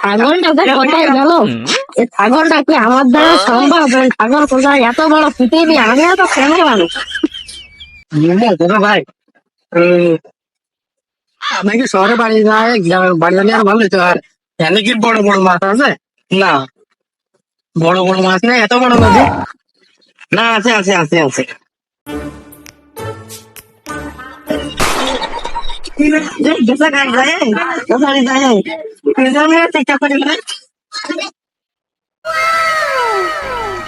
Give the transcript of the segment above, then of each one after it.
ছাগলটা কোথায় গেল? এই ছাগলটা কি আমার দ্বারা সম্ভব ছাগল কোথায়? এত বড় পৃথিবী আমি এত কেন মানুষ। ভাই আমি কি শহরে বাড়ি যায় বাড়ি জানি আর ভালো আর। এখানে কি বড় বড় মাছ আছে? না। বড় বড় মাছ নেই এত বড় নদী? না আছে আছে আছে আছে। গেছে গাই যায় কোথায় যায় আমি চেষ্টা করি না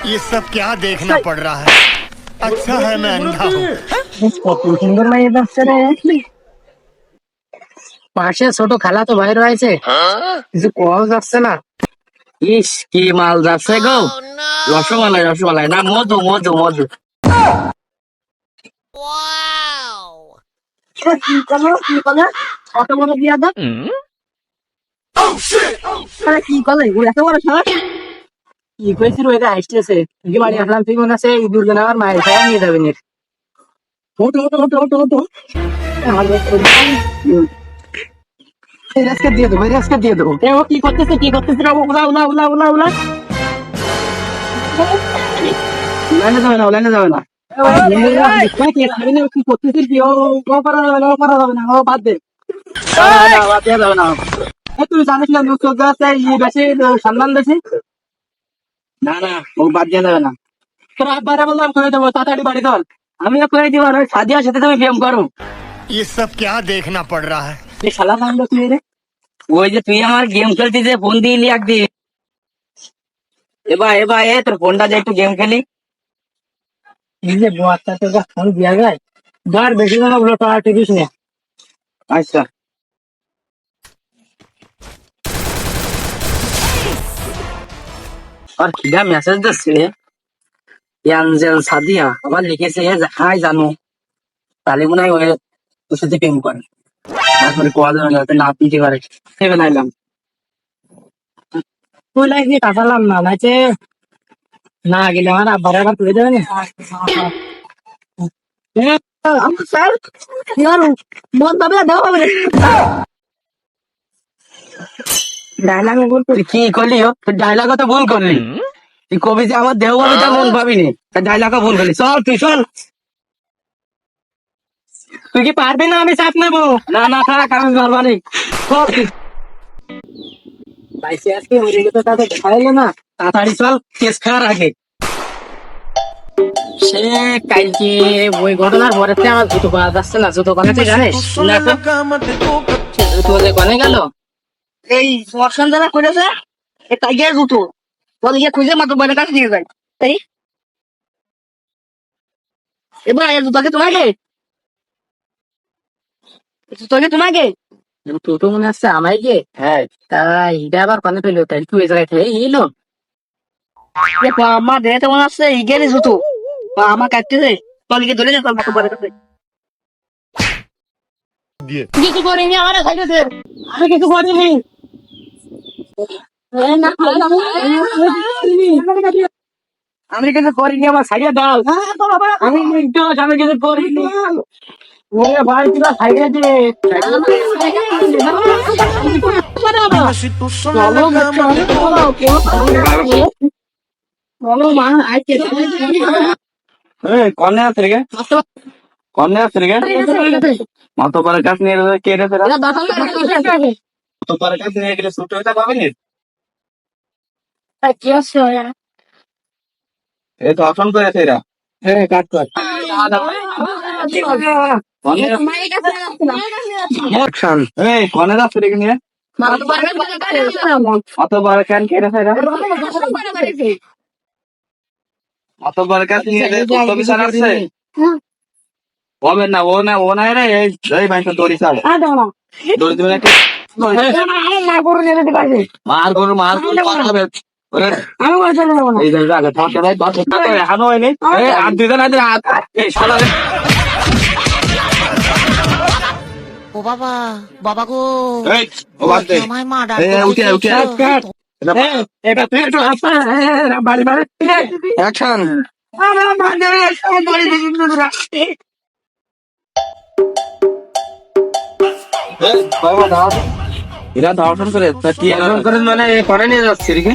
ये सब क्या देखना पड़ रहा है अच्छा है मैं अंधा हूँ কত সুন্দর লাগে যাচ্ছে রে পাশে ছোট খালা তো বাইরে রয়েছে কিছু কল যাচ্ছে না ইস কি মাল যাচ্ছে গো রসমালাই রসমালাই না মধু মধু মধু কি কি করল কত বড় বিয়া দাও কি করলে ও এত বড় সাহস কি কইছিল এটা আসতেছে তুই বাড়ি আসলাম তুই মনে আছে এই দুজন আমার মায়ের খাওয়া নিয়ে যাবেন এর ওটো ওটো ওটো ওটো ওটো এই দিয়ে দেবো রাস্তা দিয়ে দেবো এ ও কি করতেছে কি করতেছে রে? উলা উলা উলা উলা উলা লাইনে যাবে না লাইনে যাবে না কি করতেছিস কি ও ও করা যাবে না ও করা যাবে না ও বাদ দে না, না, বাদ দেওয়া যাবে না এ, তুই জানিস না লোক চোদ্দ আছে ই বেশি সম্মান বেশি না না ও বাদ দেওয়া যাবে না তোর আব্বারে বললাম করে দেবো তাড়াতাড়ি বাড়ি চল আমিও করে দিব আর ওই সাদিয়ার সাথে তুমি প্রেম করো ये सब क्या देखना पड़ रहा है এই শালা নাম তুই রে ওই যে তুই আমার গেম খেলতি যে ফোন দিয়ে লিয়াক দি এবার এবার এ তোর ফোনটা যে একটু গেম খেলি যে বাচ্চা তোর ফোন দিয়া যায় ধর বেশি না বলো টাকা টিপিস না আচ্ছা। আর কিরা মেসেজ দিচ্ছে ইয়ানজেল সাদিয়া, আবার লিখেছে হাই জানো। তাহলে মনে হয় ওই তোর সাথে প্রেম করে। তারপরে কোয়া যাবে না না পিঠে করে ভেবে নাইলাম। তুই লাগি কাটালাম না, নাইছে না গেলে আমার আব্বার আবার তুলে দেবে মন ডায়লগ ভুল করলি কি করলি ডায়লগ তো ভুল করলি। তুই কবি যে আমার দেহ পাবি তা মন পাবিনি ডায়লগও ভুল করলি। চল তুই চল। তুই কি পারবি না আমি চাপ নেব? না না থাক আমি পারবা নি চল তুই। ভাই সে আজকে মরে গেছে তাতে দেখা এলো না। তাড়াতাড়ি চল কেস খাওয়ার আগে। সে কালকে ওই ঘটনার পরে আমার জুতো পাওয়া যাচ্ছে না জুতো জানিস না তো? জুতো যে কনে গেল? এই বর্ষণ যারা করেছে এই টাইগার জুতো বলে গিয়ে খুঁজে মাত্র বাইরের কাছে নিয়ে যায়। তাই এবার এই জুতাকে তোমাকে? জুতোকে তোমাকে? টোটো মনে হচ্ছে আমায় গে হ্যাঁ তাই এটা আবার কনে পেল তাই তুই এই জায়গায় থেকে এলো দেখো আমার দেহতে মনে হচ্ছে ইগেরই জুতো আমার কাটতেছে গিয়ে ধরে যেত মাত্র বাইরের কাছে কিছু করিনি আমার সাইডে দে আমি কিছু করিনি আমি কিছু করিনি আমার সাইডে দাও। আমি নির্দোষ আমি কিছু করিনি। ওরে ভাই তুই সাইডে দে। বলো মা আইছে কনে আছে রে কনে আছে রে মত পরে নিয়ে কে রে মত পরে নিয়ে গেলে ছুটি হইতে নি কি আছে এই তো অপশন করেছে এরা। হ্যাঁ কাট কর। কনে যাচ্ছে রে নিয়ে অত বড় কেন বড় আছে হবে না ও না ও না রে এই এই ভাই দড়ি ছাড়। দড়ি দিবে না মার গরু মার গরু মার গরু আমি বলতে পারব না এই যে আগে থাকতে ভাই পাশে হানো হয়নি আর দুজন আছে হাত এই শালা ও বাবা বাবা গো এই ও বাদ দে আমায় মা ডাক উঠে উঠে আয়। তুই একটু আসা বাড়ি বাড়ি অ্যাকশন আমার বাড়ি। বাড়ি দেখি তোরা এরা দর্শন করে তা কি দর্শন করে মানে করে নিয়ে যাচ্ছে রেখে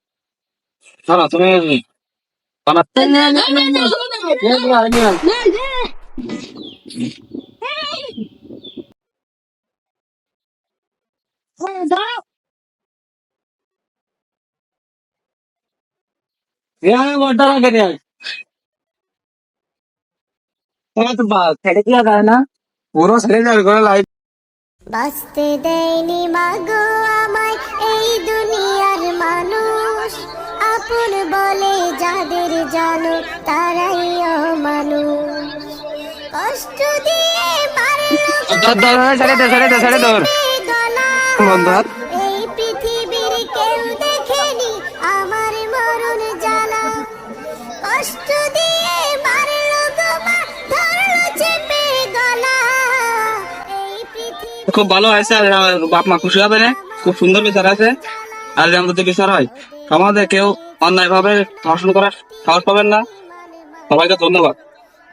চলো তুমি আমার আমি বড্ডা লাগে রে তোমার তো বা ছেড়ে দিয়া যায় না পুরো ছেড়ে যাবে লাইট বাঁচতে দেয়নি মাগো আমায় এই মানুষ আপন বলে যাদের জানো তারাই মানুষ কষ্ট দিয়ে এই পৃথিবীর কেউ দেখেনি আমার মরণ জ্বালা। কষ্ট দিয়ে খুব ভালো হয়েছে আর বাপ মা খুশি হবে না। খুব সুন্দর বিচার আছে। আর যদি বিচার হয় আমাদের কেউ অন্যায় ভাবে ধর্ষণ করার সাহস পাবেন না। সবাইকে ধন্যবাদ।